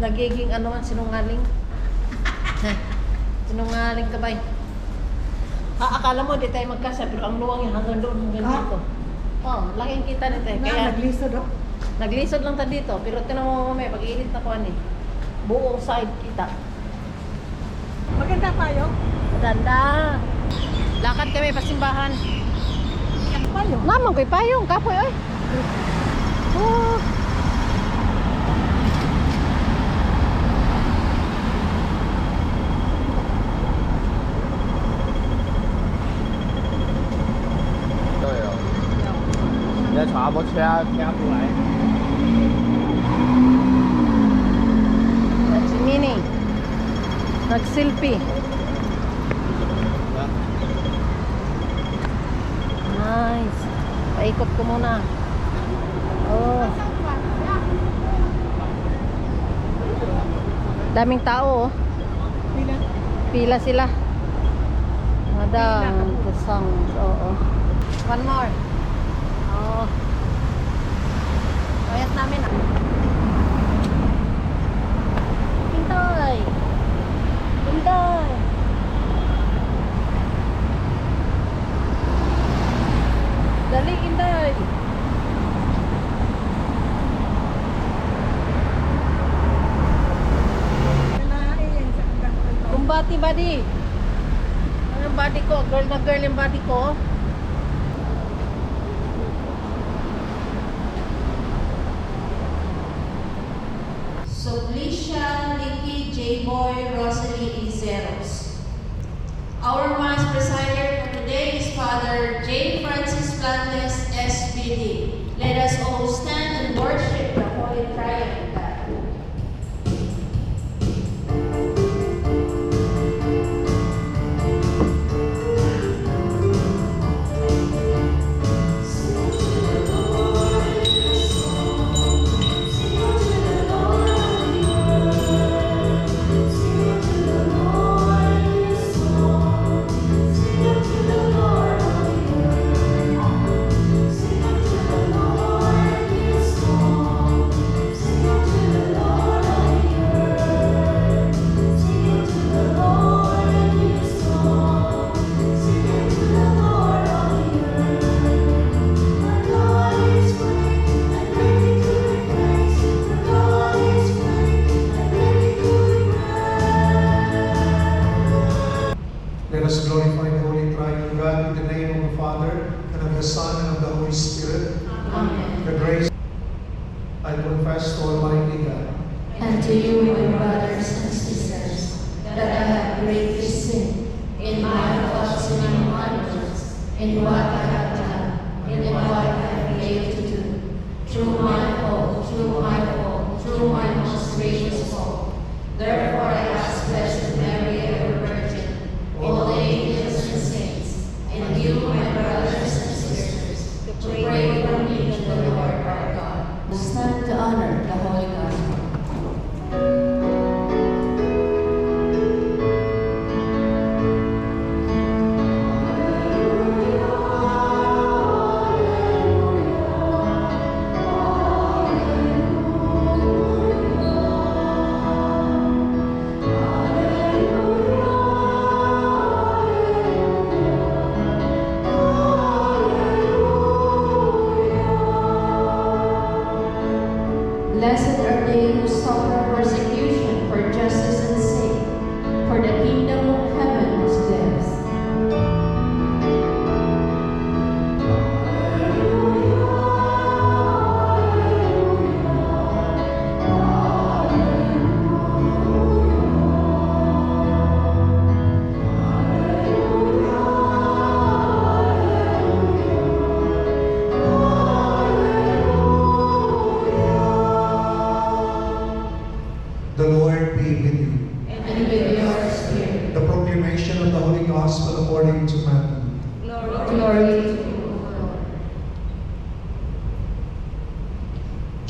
nagiging ano man, sinungaling. Sinungaling ka ba? Ha, akala mo di tayo magkasa, pero ang luwang yan hanggang doon, hanggang Ah. dito. Oh, laking kita nito eh. Kaya, naglisod oh. naglisod lang ta dito, pero tinan mo mamaya, pag-init na ko ani. Buong side kita. Maganda tayo. Maganda. Lakad kami pasimbahan. Tayo? Naman ko'y payong, kapoy oy. Oh. Double check. Double check. Nagsimini. Nagsilpi. Nice. Paikot ko muna. Oh. Daming tao oh. Pila. Pila sila. Madam, the songs. Oh, oh. One more. Kumbati body. Anong body ko? Girl na girl yung body ko. So Alicia, Nikki, J-Boy, Rosalie, and Zeros. Our Mass presider for today is Father J. Francis Plantes, SBD. In what I have done, in what I have failed to do. Through my fault, through my fault, through my most gracious fault. Therefore I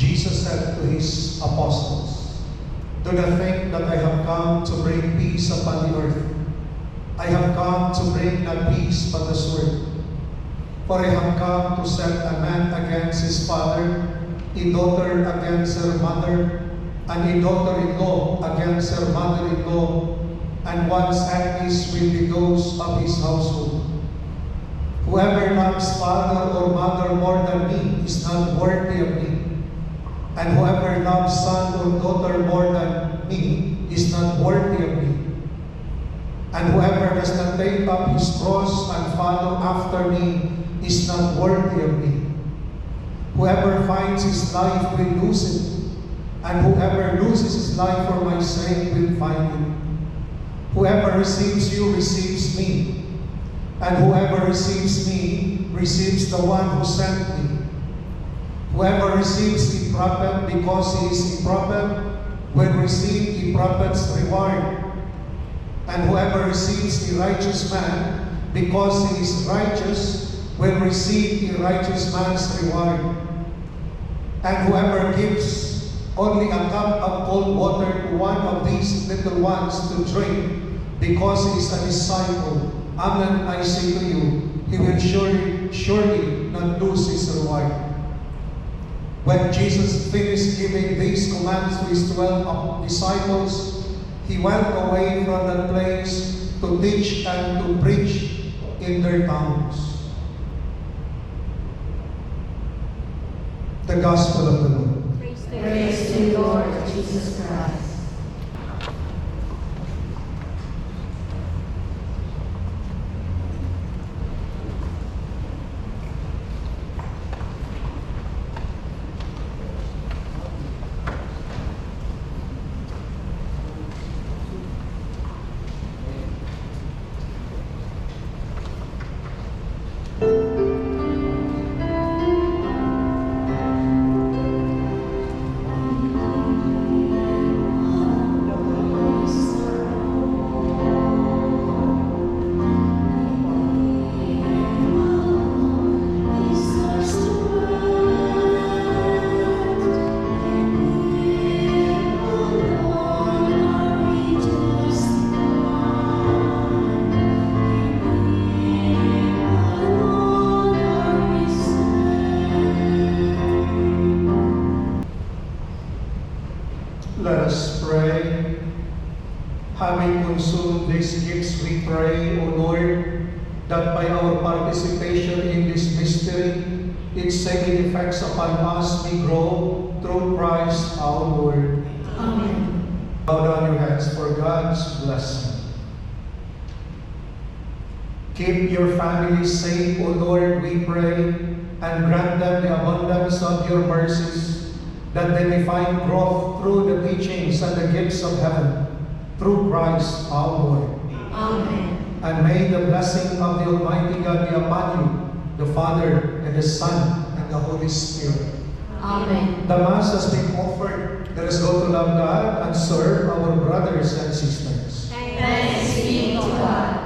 Jesus said to his apostles, Do not think that I have come to bring peace upon the earth. I have come to bring not peace but the sword. For I have come to set a man against his father, a daughter against her mother, and a daughter-in-law against her mother-in-law, and one's enemies will be those of his household. Whoever loves father or mother more than me is not worthy of me. And whoever loves son or daughter more than me is not worthy of me. And whoever does not take up his cross and follow after me is not worthy of me. Whoever finds his life will lose it, and whoever loses his life for my sake will find it. Whoever receives you receives me, and whoever receives me receives the one who sent me. Whoever receives a prophet because he is a prophet will receive a prophet's reward. And whoever receives a righteous man because he is righteous will receive a righteous man's reward. And whoever gives only a cup of cold water to one of these little ones to drink because he is a disciple, amen, I say to you, he will surely, surely not lose his reward. When Jesus finished giving these commands to his twelve disciples, he went away from that place to teach and to preach in their towns. The Gospel of the Lord. Praise to you, Lord Jesus Christ. Consumed these gifts, we pray, O Lord, that by our participation in this mystery, its saving effects upon us may grow through Christ our Lord. Amen. Bow down your heads for God's blessing. Keep your families safe, O Lord, we pray, and grant them the abundance of your mercies, that they may find growth through the teachings and the gifts of heaven, through Christ our Lord. Amen. And may the blessing of the Almighty God be upon you, the Father, and the Son, and the Holy Spirit. Amen. The Mass has been offered. Let us go to love God and serve our brothers and sisters. Thanks be to God.